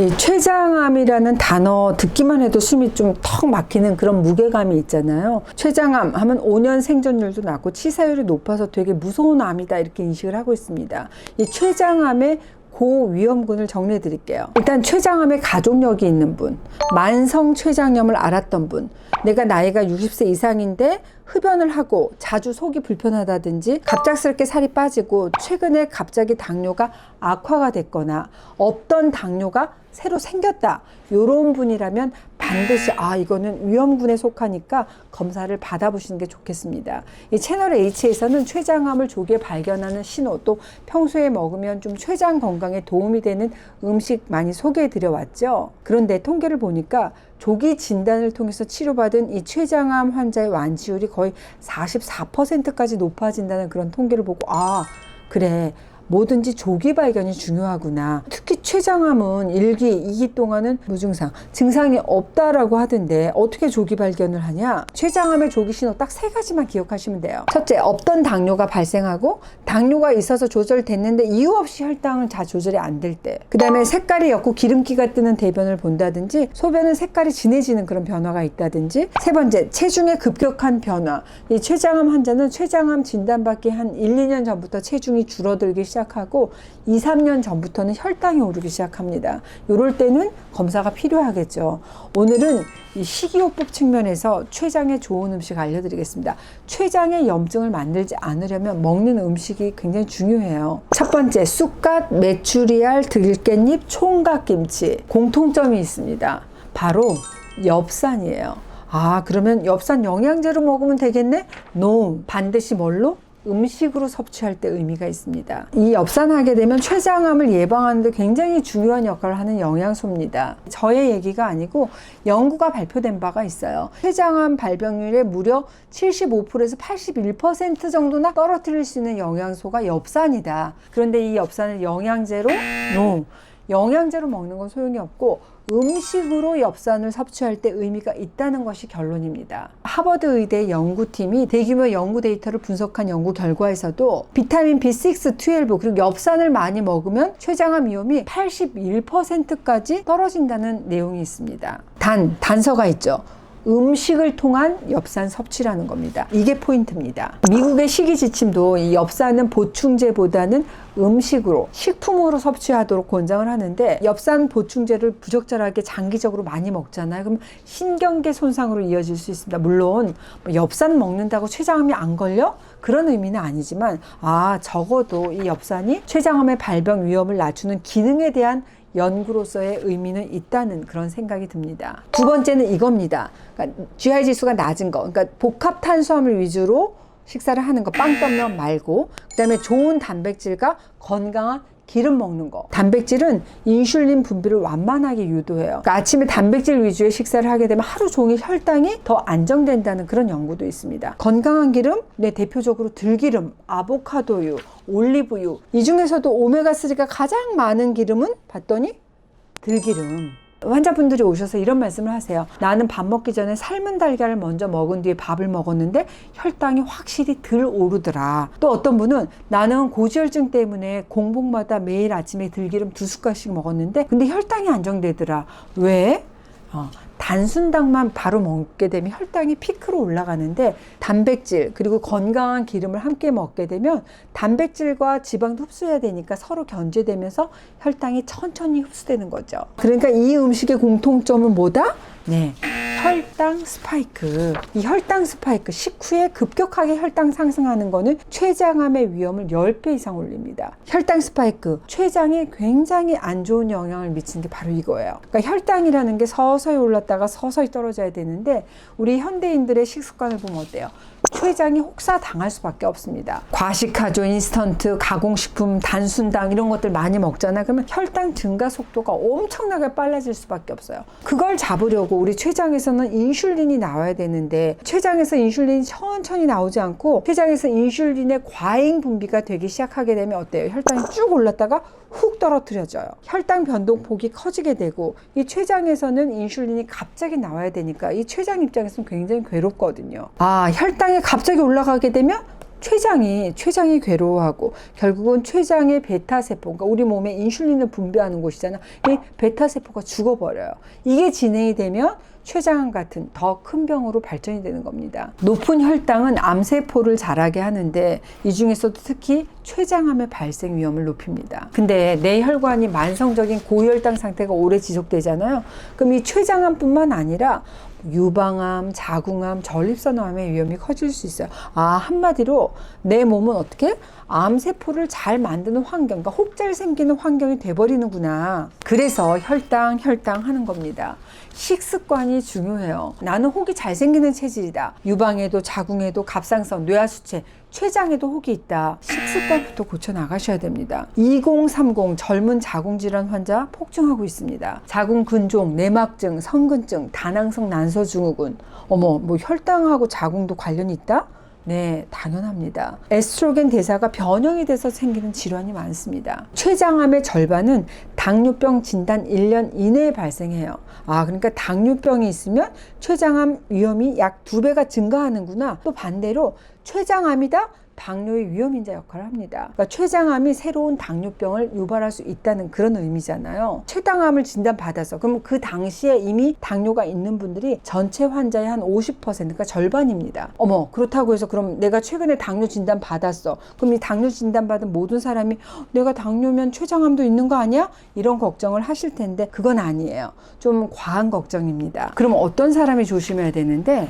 이 췌장암이라는 단어 듣기만 해도 숨이 좀 턱 막히는 그런 무게감이 있잖아요. 췌장암 하면 5년 생존율도 낮고 치사율이 높아서 되게 무서운 암이다 이렇게 인식을 하고 있습니다. 이 췌장암의 고위험군을 정리해 드릴게요. 일단 췌장암의 가족력이 있는 분, 만성 췌장염을 앓았던 분, 내가 나이가 60세 이상인데 흡연을 하고 자주 속이 불편하다든지 갑작스럽게 살이 빠지고 최근에 갑자기 당뇨가 악화가 됐거나 없던 당뇨가 새로 생겼다. 요런 분이라면 반드시 아 이거는 위험군에 속하니까 검사를 받아보시는 게 좋겠습니다. 이 채널 H에서는 췌장암을 조기에 발견하는 신호 또 평소에 먹으면 좀 췌장 건강에 도움이 되는 음식 많이 소개해 드려 왔죠. 그런데 통계를 보니까 조기 진단을 통해서 치료받은 이 췌장암 환자의 완치율이 거의 44%까지 높아진다는 그런 통계를 보고 아 그래 뭐든지 조기 발견이 중요하구나. 특히 췌장암은 1기, 2기 동안은 무증상, 증상이 없다라고 하던데 어떻게 조기 발견을 하냐? 췌장암의 조기 신호 딱 세 가지만 기억하시면 돼요. 첫째, 없던 당뇨가 발생하고 당뇨가 있어서 조절됐는데 이유 없이 혈당은 잘 조절이 안 될 때. 그 다음에 색깔이 옅고 기름기가 뜨는 대변을 본다든지 소변은 색깔이 진해지는 그런 변화가 있다든지 세 번째, 체중의 급격한 변화. 이 췌장암 환자는 췌장암 진단받기 한 1, 2년 전부터 체중이 줄어들기 시작 시작하고 2, 3년 전부터는 혈당이 오르기 시작합니다. 이럴 때는 검사가 필요하겠죠. 오늘은 이 식이요법 측면에서 췌장에 좋은 음식 알려드리겠습니다. 췌장의 염증을 만들지 않으려면 먹는 음식이 굉장히 중요해요. 첫 번째, 쑥갓, 메추리알, 들깻잎, 총각김치. 공통점이 있습니다. 바로 엽산이에요. 아, 그러면 엽산 영양제로 먹으면 되겠네? No. 반드시 뭘로? 음식으로 섭취할 때 의미가 있습니다. 이 엽산하게 되면 췌장암을 예방하는데 굉장히 중요한 역할을 하는 영양소입니다. 저의 얘기가 아니고 연구가 발표된 바가 있어요. 췌장암 발병률의 무려 75%에서 81% 정도나 떨어뜨릴 수 있는 영양소가 엽산이다. 그런데 이 엽산을 영양제로 no. 영양제로 먹는 건 소용이 없고 음식으로 엽산을 섭취할 때 의미가 있다는 것이 결론입니다. 하버드 의대 연구팀이 대규모 연구 데이터를 분석한 연구 결과에서도 비타민 B6, 12 그리고 엽산을 많이 먹으면 췌장암 위험이 81%까지 떨어진다는 내용이 있습니다. 단, 단서가 있죠. 음식을 통한 엽산 섭취라는 겁니다. 이게 포인트입니다. 미국의 식이 지침도 이 엽산은 보충제보다는 음식으로 식품으로 섭취하도록 권장을 하는데 엽산 보충제를 부적절하게 장기적으로 많이 먹잖아요. 그럼 신경계 손상으로 이어질 수 있습니다. 물론 뭐 엽산 먹는다고 췌장암이 안 걸려? 그런 의미는 아니지만 아 적어도 이 엽산이 췌장암의 발병 위험을 낮추는 기능에 대한 연구로서의 의미는 있다는 그런 생각이 듭니다. 두 번째는 이겁니다. 그러니까 GI 지수가 낮은 거, 그러니까 복합 탄수화물 위주로 식사를 하는 거, 빵 떡면 말고, 그 다음에 좋은 단백질과 건강한 기름 먹는 거. 단백질은 인슐린 분비를 완만하게 유도해요. 그러니까 아침에 단백질 위주의 식사를 하게 되면 하루 종일 혈당이 더 안정된다는 그런 연구도 있습니다. 건강한 기름, 네, 대표적으로 들기름, 아보카도유, 올리브유. 이 중에서도 오메가3가 가장 많은 기름은 봤더니 들기름. 환자분들이 오셔서 이런 말씀을 하세요. 나는 밥 먹기 전에 삶은 달걀을 먼저 먹은 뒤에 밥을 먹었는데 혈당이 확실히 덜 오르더라. 또 어떤 분은 나는 고지혈증 때문에 공복마다 매일 아침에 들기름 두 숟갈씩 먹었는데 근데 혈당이 안정되더라. 왜? 어, 단순당만 바로 먹게 되면 혈당이 피크로 올라가는데 단백질 그리고 건강한 기름을 함께 먹게 되면 단백질과 지방도 흡수해야 되니까 서로 견제되면서 혈당이 천천히 흡수되는 거죠. 그러니까 이 음식의 공통점은 뭐다? 네. 혈당 스파이크. 이 혈당 스파이크, 식후에 급격하게 혈당 상승하는 거는 췌장암의 위험을 10배 이상 올립니다. 혈당 스파이크, 췌장에 굉장히 안 좋은 영향을 미치는 게 바로 이거예요. 그러니까 혈당이라는 게 서서히 올랐다가 서서히 떨어져야 되는데 우리 현대인들의 식습관을 보면 어때요? 췌장이 혹사 당할 수밖에 없습니다. 과식하죠, 인스턴트, 가공식품, 단순당 이런 것들 많이 먹잖아. 그러면 혈당 증가 속도가 엄청나게 빨라질 수밖에 없어요. 그걸 잡으려고 우리 췌장에서는 인슐린이 나와야 되는데 췌장에서 인슐린이 천천히 나오지 않고 췌장에서 인슐린의 과잉 분비가 되기 시작하게 되면 어때요? 혈당이 쭉 올랐다가 훅 떨어뜨려져요. 혈당 변동폭이 커지게 되고 이 췌장에서는 인슐린이 갑자기 나와야 되니까 이 췌장 입장에서는 굉장히 괴롭거든요. 아, 혈당이 갑자기 올라가게 되면 췌장이 췌장이 괴로워하고 결국은 췌장의 베타 세포, 그러니까 우리 몸에 인슐린을 분비하는 곳이잖아. 이 베타 세포가 죽어버려요. 이게 진행이 되면 췌장암 같은 더 큰 병으로 발전이 되는 겁니다. 높은 혈당은 암세포를 자라게 하는데 이 중에서도 특히 췌장암의 발생 위험을 높입니다. 근데 내 혈관이 만성적인 고혈당 상태가 오래 지속되잖아요. 그럼 이 췌장암뿐만 아니라 유방암, 자궁암, 전립선암의 위험이 커질 수 있어요. 아, 한마디로 내 몸은 어떻게 암세포를 잘 만드는 환경, 그러니까 혹잘 생기는 환경이 돼버리는구나. 그래서 혈당, 혈당 하는 겁니다. 식습관이 중요해요. 나는 혹이 잘 생기는 체질이다. 유방에도 자궁에도 갑상선, 뇌하수체, 췌장에도 혹이 있다. 식습관부터 고쳐 나가셔야 됩니다. 2030 젊은 자궁질환 환자 폭증하고 있습니다. 자궁 근종, 내막증, 성근증, 다낭성 난소 증후군. 어머, 뭐 혈당하고 자궁도 관련이 있다? 네, 당연합니다. 에스트로겐 대사가 변형이 돼서 생기는 질환이 많습니다. 췌장암의 절반은 당뇨병 진단 1년 이내에 발생해요. 아, 그러니까 당뇨병이 있으면 췌장암 위험이 약 두 배가 증가하는구나. 또 반대로 췌장암이다? 당뇨의 위험인자 역할을 합니다. 그러니까 췌장암이 새로운 당뇨병을 유발할 수 있다는 그런 의미잖아요. 췌장암을 진단받아서 그럼 그 당시에 이미 당뇨가 있는 분들이 전체 환자의 한 50%가 절반입니다. 어머 그렇다고 해서 그럼 내가 최근에 당뇨 진단 받았어. 그럼 이 당뇨 진단 받은 모든 사람이 "헉, 내가 당뇨면 췌장암도 있는 거 아니야? 이런 걱정을 하실 텐데 그건 아니에요. 좀 과한 걱정입니다. 그럼 어떤 사람이 조심해야 되는데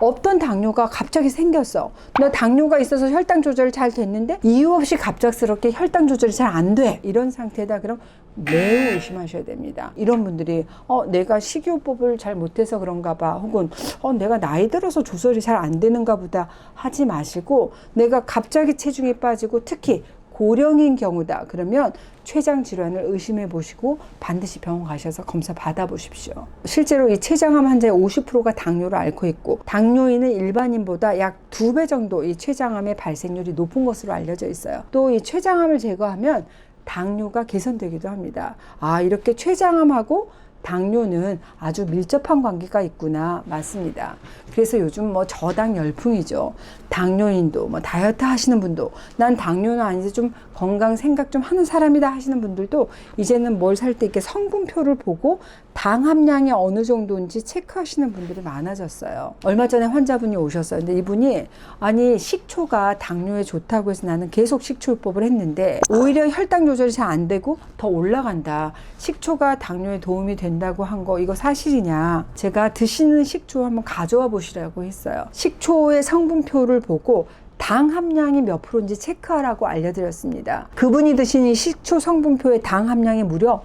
없던 당뇨가 갑자기 생겼어. 너 당뇨가 있어서 혈당 조절이 잘 됐는데 이유 없이 갑작스럽게 혈당 조절이 잘 안 돼. 이런 상태다. 그럼 매우 의심하셔야 됩니다. 이런 분들이 어 내가 식이요법을 잘 못해서 그런가 봐. 혹은 어 내가 나이 들어서 조절이 잘 안 되는가 보다 하지 마시고 내가 갑자기 체중이 빠지고 특히 고령인 경우다. 그러면 췌장 질환을 의심해 보시고 반드시 병원 가셔서 검사 받아 보십시오. 실제로 이 췌장암 환자의 50%가 당뇨를 앓고 있고 당뇨인은 일반인보다 약 두 배 정도 이 췌장암의 발생률이 높은 것으로 알려져 있어요. 또 이 췌장암을 제거하면 당뇨가 개선되기도 합니다. 아, 이렇게 췌장암하고 당뇨는 아주 밀접한 관계가 있구나. 맞습니다. 그래서 요즘 뭐 저당 열풍이죠. 당뇨인도 뭐 다이어트 하시는 분도 난 당뇨는 아니지 좀 건강 생각 좀 하는 사람이다 하시는 분들도 이제는 뭘 살 때 이렇게 성분표를 보고 당 함량이 어느 정도인지 체크하시는 분들이 많아졌어요. 얼마 전에 환자분이 오셨어요. 근데 이분이 아니 식초가 당뇨에 좋다고 해서 나는 계속 식초요법을 했는데 오히려 혈당 조절이 잘 안 되고 더 올라간다. 식초가 당뇨에 도움이 된다고 한 거 이거 사실이냐? 제가 드시는 식초 한번 가져와 보시라고 했어요. 식초의 성분표를 보고 당 함량이 몇 프로인지 체크하라고 알려드렸습니다. 그분이 드신 이 식초 성분표의 당 함량이 무려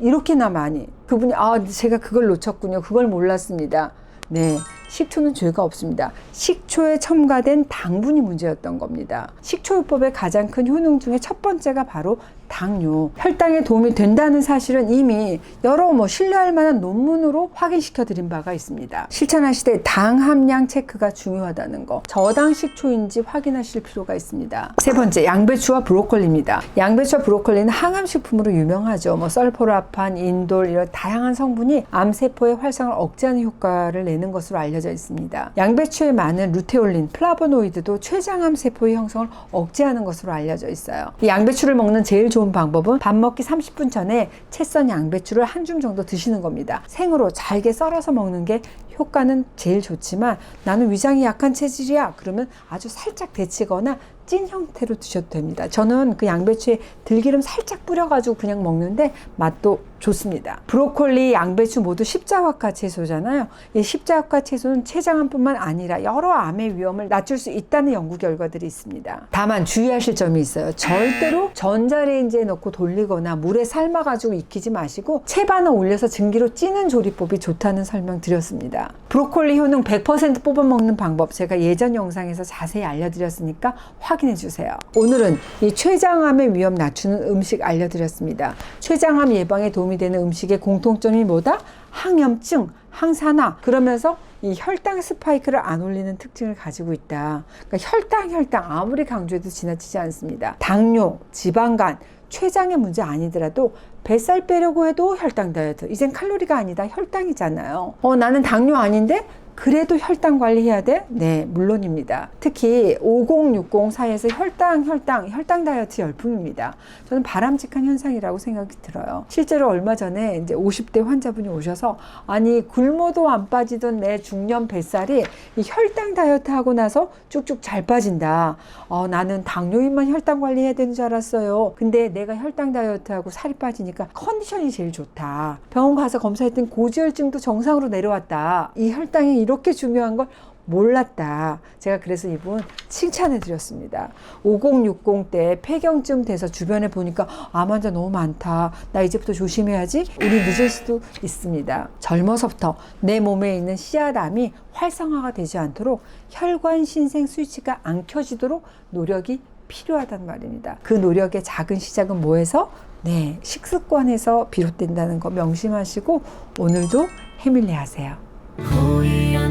이렇게나 많이. 그분이 아 제가 그걸 놓쳤군요. 그걸 몰랐습니다. 네. 식초는 죄가 없습니다. 식초에 첨가된 당분이 문제였던 겁니다. 식초요법의 가장 큰 효능 중에 첫 번째가 바로 당뇨, 혈당에 도움이 된다는 사실은 이미 여러 뭐 신뢰할 만한 논문으로 확인시켜 드린 바가 있습니다. 실천하시되 당 함량 체크가 중요하다는 거, 저당 식초인지 확인하실 필요가 있습니다. 세 번째, 양배추와 브로콜리입니다. 양배추와 브로콜리는 항암 식품으로 유명하죠. 뭐 설포라판, 인돌 이런 다양한 성분이 암세포의 활성을 억제하는 효과를 내는 것으로 알려져 있습니다. 양배추에 많은 루테올린, 플라보노이드도 췌장암 세포의 형성을 억제하는 것으로 알려져 있어요. 이 양배추를 먹는 제일 좋은 방법은 밥 먹기 30분 전에 채썬 양배추를 한 줌 정도 드시는 겁니다. 생으로 잘게 썰어서 먹는 게 효과는 제일 좋지만 나는 위장이 약한 체질이야. 그러면 아주 살짝 데치거나 찐 형태로 드셔도 됩니다. 저는 그 양배추에 들기름 살짝 뿌려가지고 그냥 먹는데 맛도 좋습니다. 브로콜리, 양배추 모두 십자화과 채소잖아요. 이 십자화과 채소는 췌장암뿐만 아니라 여러 암의 위험을 낮출 수 있다는 연구 결과들이 있습니다. 다만 주의하실 점이 있어요. 절대로 전자레인지에 넣고 돌리거나 물에 삶아가지고 익히지 마시고 채반을 올려서 증기로 찌는 조리법이 좋다는 설명 드렸습니다. 브로콜리 효능 100% 뽑아 먹는 방법 제가 예전 영상에서 자세히 알려드렸으니까 확인해 주세요. 오늘은 이 췌장암의 위험 낮추는 음식 알려드렸습니다. 췌장암 예방에 도움 이 되는 음식의 공통점이 뭐다? 항염증, 항산화. 그러면서 이 혈당 스파이크를 안 올리는 특징을 가지고 있다. 그러니까 혈당, 혈당 아무리 강조해도 지나치지 않습니다. 당뇨, 지방간, 췌장의 문제 아니더라도 뱃살 빼려고 해도 혈당 다이어트. 이젠 칼로리가 아니다. 혈당이잖아요. 어, 나는 당뇨 아닌데 그래도 혈당 관리해야 돼? 네, 물론입니다. 특히 5060 사이에서 혈당, 혈당, 혈당 다이어트 열풍입니다. 저는 바람직한 현상이라고 생각이 들어요. 실제로 얼마 전에 이제 50대 환자분이 오셔서 아니 굶어도 안 빠지던 내 중년 뱃살이 이 혈당 다이어트 하고 나서 쭉쭉 잘 빠진다. 어, 나는 당뇨인만 혈당 관리해야 되는 줄 알았어요. 근데 내가 혈당 다이어트 하고 살이 빠지니까 컨디션이 제일 좋다. 병원 가서 검사했더니 고지혈증도 정상으로 내려왔다. 이 혈당이 이렇게 중요한 걸 몰랐다. 제가 그래서 이분 칭찬해 드렸습니다. 5060 때 폐경증 돼서 주변에 보니까 암 환자 너무 많다. 나 이제부터 조심해야지. 우리 늦을 수도 있습니다. 젊어서부터 내 몸에 있는 씨앗암이 활성화가 되지 않도록 혈관 신생 스위치가 안 켜지도록 노력이 필요하단 말입니다. 그 노력의 작은 시작은 뭐에서? 네, 식습관에서 비롯된다는 거 명심하시고 오늘도 해밀리 하세요.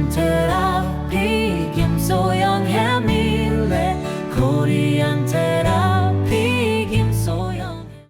Therapy 김소영 해밀래 Korean